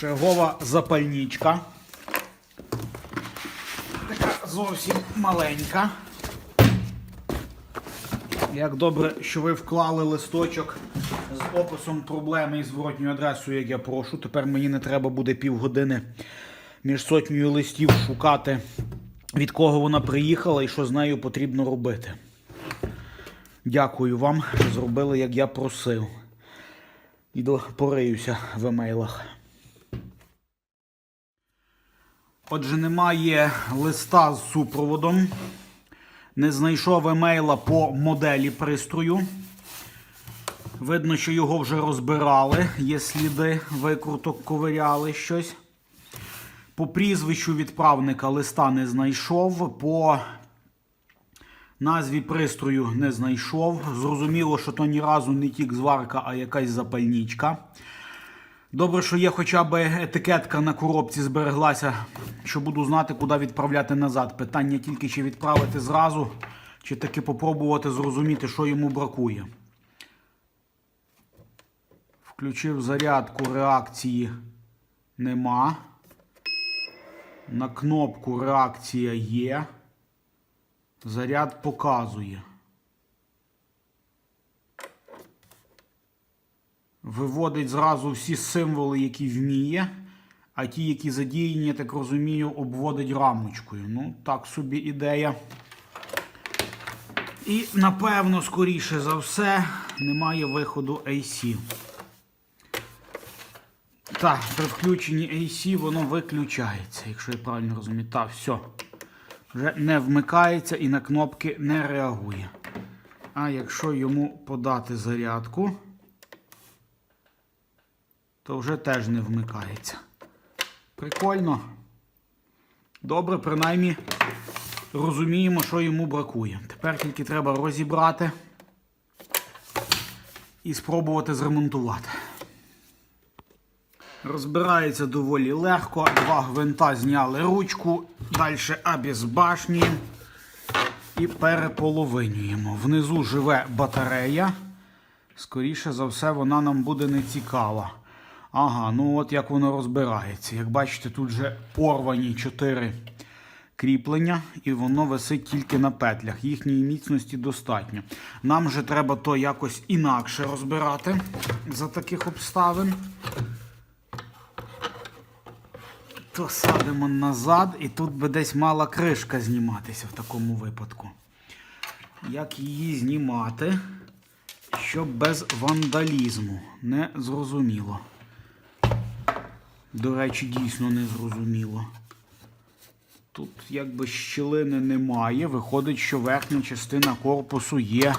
Шегова запальничка. Така зовсім маленька. Як добре, що ви вклали листочок з описом проблеми і зворотньою адресою, як я прошу. Тепер мені не треба буде півгодини між сотнею листів шукати, від кого вона приїхала і що з нею потрібно робити. Дякую вам, що зробили, як я просив. Іду пориюся в емейлах. Отже, немає листа з супроводом. Не знайшов емейла по моделі пристрою. Видно, що його вже розбирали, є сліди, викруток ковиряли щось. По прізвищу відправника листа не знайшов. По назві пристрою не знайшов. Зрозуміло, що то ні разу не тік зварка, а якась запальничка. Добре, що є хоча б етикетка на коробці збереглася, що буду знати, куди відправляти назад. Питання тільки чи відправити зразу, чи таки попробувати зрозуміти, що йому бракує. Включив зарядку, реакції нема. На кнопку реакція є. Заряд показує. Виводить зразу всі символи, які вміє, а ті, які задіяні, я так розумію, обводить рамочкою. Ну, так собі ідея. І, напевно, скоріше за все, немає виходу AC. Так, при включенні AC воно виключається, якщо я правильно розумію. Так, все. Вже не вмикається і на кнопки не реагує. А якщо йому подати зарядку, то вже теж не вмикається. Прикольно. Добре, принаймні розуміємо, що йому бракує. Тепер тільки треба розібрати і спробувати зремонтувати. Розбирається доволі легко. Два гвинта зняли ручку, далі обезбашнюємо і переполовинюємо. Внизу живе батарея. Скоріше за все, вона нам буде не цікава. Ага, ну от як воно розбирається. Як бачите, тут вже порвані 4 кріплення, і воно висить тільки на петлях. Їхньої міцності достатньо. Нам же треба то якось інакше розбирати за таких обставин. То садимо назад, і тут би десь мала кришка зніматися в такому випадку. Як її знімати, щоб без вандалізму? Не зрозуміло. До речі, дійсно не зрозуміло. Тут якби щілини немає. Виходить, що верхня частина корпусу є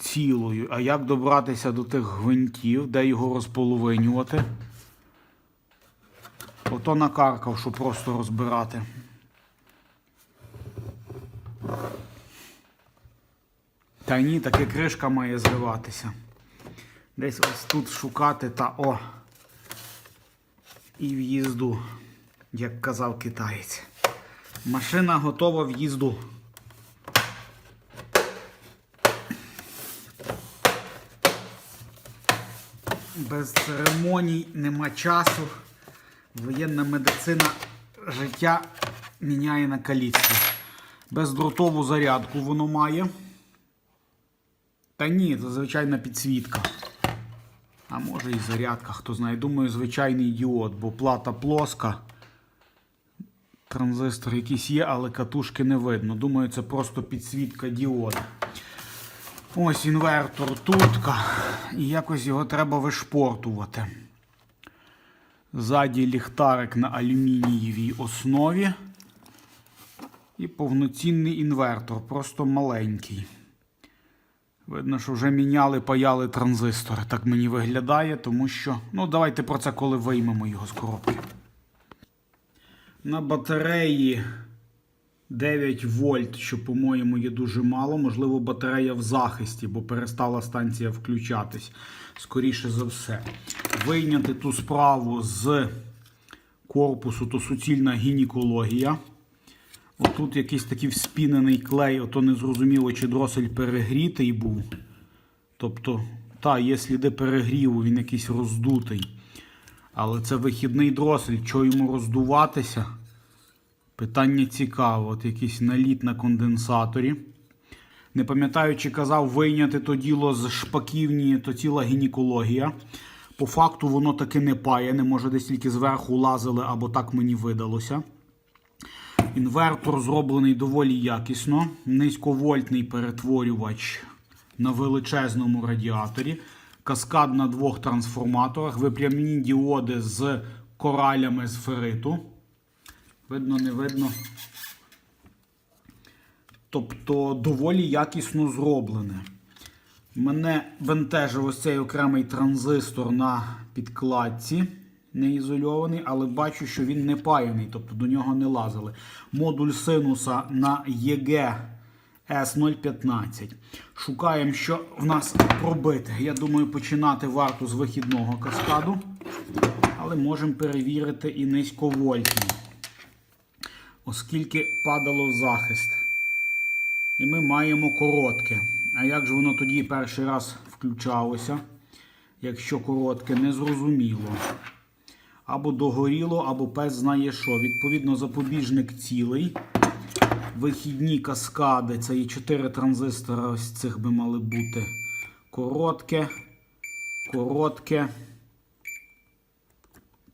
цілою. А як добратися до тих гвинтів, де його розполовинювати? Ото накаркав, що просто розбирати. Та ні, таки кришка має зриватися. Десь ось тут шукати та о. І в'їзду, як казав китаєць. Машина готова в'їзду. Без церемоній нема часу. Воєнна медицина життя міняє на каліцтво. Бездротову зарядку воно має. Та ні, це звичайна підсвітка. А може і зарядка, хто знає. Думаю, звичайний діод, бо плата плоска. Транзистор якийсь є, але катушки не видно. Думаю, це просто підсвітка діода. Ось інвертор тутка. І якось його треба вишпортувати. Ззаді ліхтарик на алюмінієвій основі. І повноцінний інвертор, просто маленький. Видно, що вже міняли, паяли транзистори. Так мені виглядає, тому що. Ну, давайте про це коли виймемо його з коробки. На батареї 9 вольт, що, по-моєму, є дуже мало. Можливо, батарея в захисті, бо перестала станція включатись. Скоріше за все. Вийняти ту справу з корпусу, то суцільна гінекологія. Отут якийсь такий вспінений клей, ото не зрозуміло, чи дросель перегрітий був. Тобто, та, є сліди перегріву, він якийсь роздутий. Але це вихідний дросель, що йому роздуватися? Питання цікаве. От якийсь наліт на конденсаторі. Не пам'ятаю, чи казав вийняти то діло з шпаківні, то ціла гінекологія. По факту воно таки не паяне, може десь тільки зверху лазили, або так мені видалося. Інвертор зроблений доволі якісно. Низьковольтний перетворювач на величезному радіаторі. Каскад на двох трансформаторах, випрямні діоди з коралями з фериту. Видно, не видно. Тобто доволі якісно зроблене. Мене бентежив ось цей окремий транзистор на підкладці, не ізольований, але бачу, що він не паяний, тобто до нього не лазили. Модуль синуса на EG S015. Шукаємо, що в нас пробите. Я думаю, починати варто з вихідного каскаду, але можемо перевірити і низьковольтний, оскільки падало в захист. І ми маємо коротке. А як же воно тоді перший раз включалося? Якщо коротке, незрозуміло. Або догоріло, або пес знає що. Відповідно, запобіжник цілий. Вихідні каскади. Це є 4 транзистора. Ось цих би мали бути. Коротке. Коротке.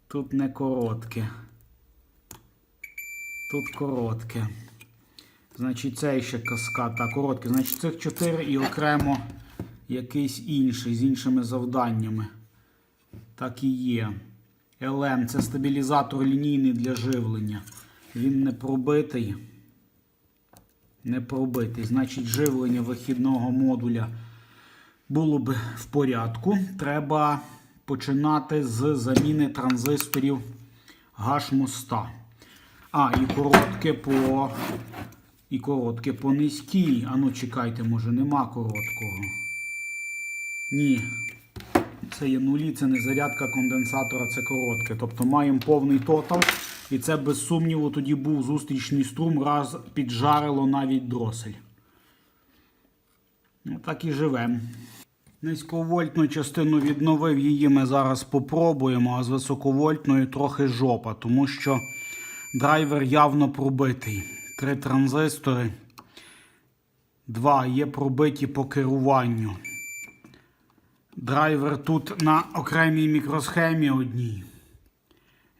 Тут не коротке. Тут коротке. Значить, цей ще каскад. Так, короткий. Значить, цих 4 і окремо якийсь інший з іншими завданнями. Так і є. LM це стабілізатор лінійний для живлення. Він не пробитий. Не пробитий. Значить, живлення вихідного модуля було б в порядку. Треба починати з заміни транзисторів гаш-моста. А, і коротке по. І коротке по низькій. А ну чекайте, може нема короткого. Ні. Це є нулі, це не зарядка конденсатора, це коротке. Тобто маємо повний тотал. І це без сумніву тоді був зустрічний струм, раз піджарило навіть дросель. Ну так і живемо. Низьковольтну частину відновив, її ми зараз попробуємо, а з високовольтною трохи жопа, тому що драйвер явно пробитий. Три транзистори. Два є пробиті по керуванню. Драйвер тут на окремій мікросхемі одній.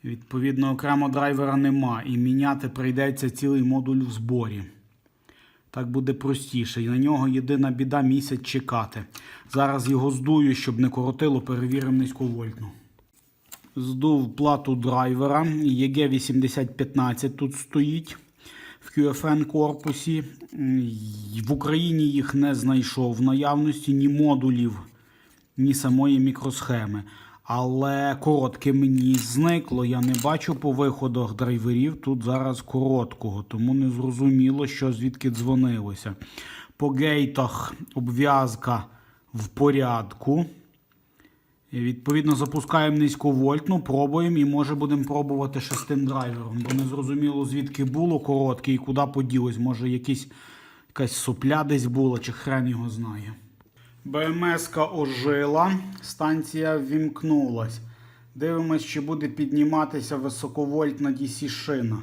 Відповідно, окремо драйвера нема. І міняти прийдеться цілий модуль в зборі. Так буде простіше. І на нього єдина біда місяць чекати. Зараз його здую, щоб не коротило, перевіримо низьковольтну. Здув плату драйвера. EG8015 тут стоїть в QFN корпусі. В Україні їх не знайшов в наявності ні модулів, ні самої мікросхеми. Але коротке мені зникло. Я не бачу по виходах драйверів тут зараз короткого, тому не зрозуміло, що звідки дзвонилося. По гейтах обв'язка в порядку. І, Відповідно, запускаємо низьковольтну, пробуємо і може будемо пробувати шестим драйвером. Бо не зрозуміло, звідки було коротке і куди поділось. Може якісь, якась сопля десь була, чи хрен його знає. БМС-ка ожила, станція ввімкнулась. Дивимось, чи буде підніматися високовольтна DC шина.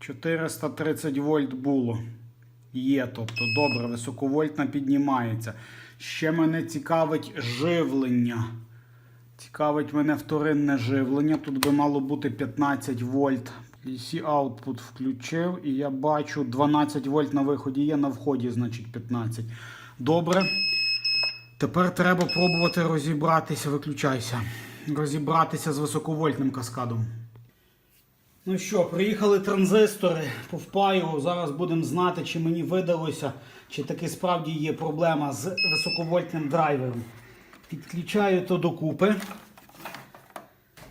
430 вольт було. Є, тобто, добре, високовольтна піднімається. Ще мене цікавить живлення. Цікавить мене вторинне живлення. Тут би мало бути 15 вольт. DC output включив і я бачу 12 вольт на виході є, на вході, значить 15. Добре. Тепер треба пробувати розібратися, виключайся. Розібратися з високовольтним каскадом. Ну що, приїхали транзистори, повпаю. Зараз будемо знати, чи мені видалося, чи таки справді є проблема з високовольтним драйвером. Підключаю то докупи.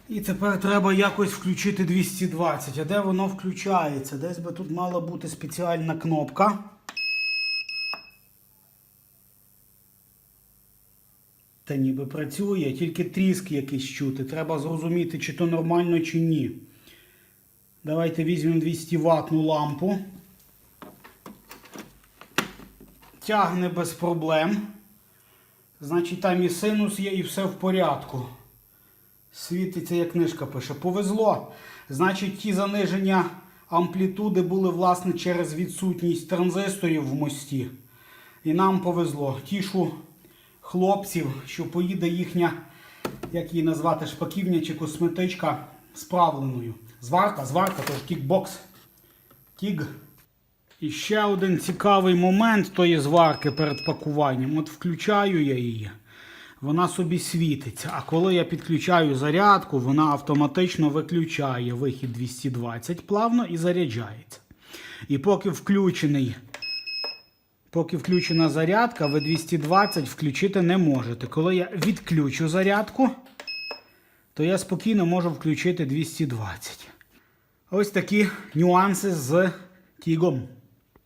І тепер треба якось включити 220. А де воно включається? Десь би тут мала бути спеціальна кнопка. Та ніби працює, тільки тріск якийсь чути. Треба зрозуміти, чи то нормально, чи ні. Давайте візьмемо 200 ватну лампу. Тягне без проблем. Значить, там і синус є, і все в порядку. Світиться, як книжка пише. Повезло. Значить, ті заниження амплітуди були, власне, через відсутність транзисторів в мості. І нам повезло. Тішу хлопців, що поїде їхня, як її назвати, шпаківня чи косметичка справленою. Зварка, зварка, тож кікбокс. Тіг. І ще один цікавий момент тої зварки перед пакуванням. От включаю я її, вона собі світиться. А коли я підключаю зарядку, вона автоматично виключає вихід 220 плавно і заряджається. І поки включений, поки включена зарядка, ви 220 включити не можете. Коли я відключу зарядку, то я спокійно можу включити 220. Ось такі нюанси з тігом.